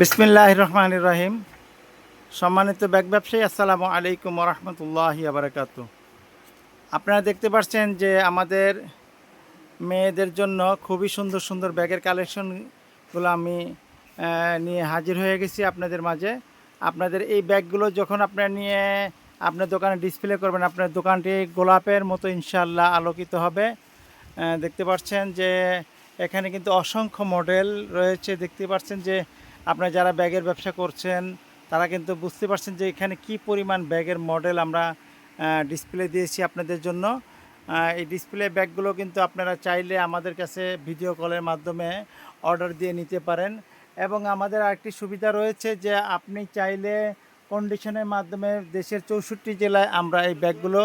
বিসমিল্লাহ রহমান রহিম। সম্মানিত ব্যাগ ব্যবসায়ী, আসসালামু আলাইকুম রহমতুল্লাহি আবরাকাত আপনারা দেখতে পাচ্ছেন যে আমাদের মেয়েদের জন্য খুবই সুন্দর সুন্দর ব্যাগের কালেকশনগুলো আমি নিয়ে হাজির হয়ে গেছি আপনাদের মাঝে। আপনাদের এই ব্যাগগুলো যখন আপনারা নিয়ে আপনার দোকানে ডিসপ্লে করবেন, আপনার দোকানটি গোলাপের মতো ইনশাল্লাহ আলোকিত হবে। দেখতে পাচ্ছেন যে এখানে কিন্তু অসংখ্য মডেল রয়েছে। দেখতে পাচ্ছেন যে আপনারা যারা ব্যাগের ব্যবসা করছেন, তারা কিন্তু বুঝতে পারছেন যে এখানে কি পরিমাণ ব্যাগের মডেল আমরা ডিসপ্লে দিয়েছি আপনাদের জন্য। এই ডিসপ্লে ব্যাগগুলো কিন্তু আপনারা চাইলে আমাদের কাছে ভিডিও কলের মাধ্যমে অর্ডার দিয়ে নিতে পারেন। এবং আমাদের আরেকটি সুবিধা রয়েছে যে আপনি চাইলে কন্ডিশনের মাধ্যমে দেশের চৌষট্টি জেলায় আমরা এই ব্যাগগুলো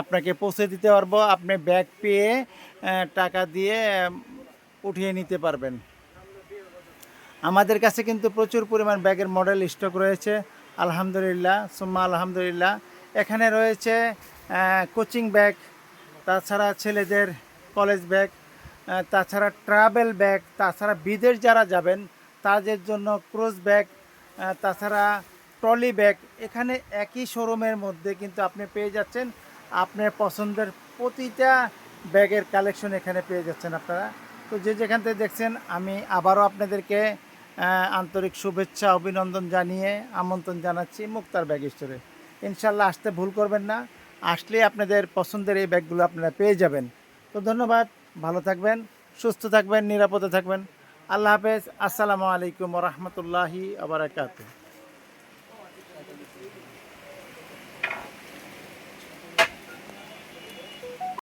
আপনাকে পৌঁছে দিতে পারব। আপনি ব্যাগ পেয়ে টাকা দিয়ে, উঠিয়ে নিতে পারবেন। আমাদের কাছে কিন্তু প্রচুর পরিমাণ ব্যাগের মডেল স্টক রয়েছে। আলহামদুলিল্লাহ, সুম্মা আলহামদুলিল্লাহ। এখানে রয়েছে কোচিং ব্যাগ তাছাড়া ছেলেদের কলেজ ব্যাগ তাছাড়া ট্রাভেল ব্যাগ তাছাড়া বিদেশ যারা যাবেন, তাদের জন্য ক্রুজ ব্যাগ তাছাড়া ট্রলি ব্যাগ এখানে একই শোরুমের মধ্যে কিন্তু আপনি পেয়ে যাচ্ছেন। আপনার পছন্দের প্রতিটা ব্যাগের কালেকশন এখানে পেয়ে যাচ্ছেন আপনারা। তো যে যেখান থেকে দেখছেন, আমি আবারও আপনাদেরকে আন্তরিক শুভেচ্ছা, অভিনন্দন জানিয়ে আমন্ত্রণ জানাচ্ছি মুক্তার ব্যাগ স্টোরে। ইনশাল্লাহ আসতে ভুল করবেন না। আসলে আপনাদের পছন্দের এই ব্যাগগুলো আপনারা পেয়ে যাবেন। তো ধন্যবাদ। ভালো থাকবেন, সুস্থ থাকবেন, নিরাপদে থাকবেন। আল্লাহ হাফেজ। আসসালামু আলাইকুম রহমতুল্লাহি আবরাকাতু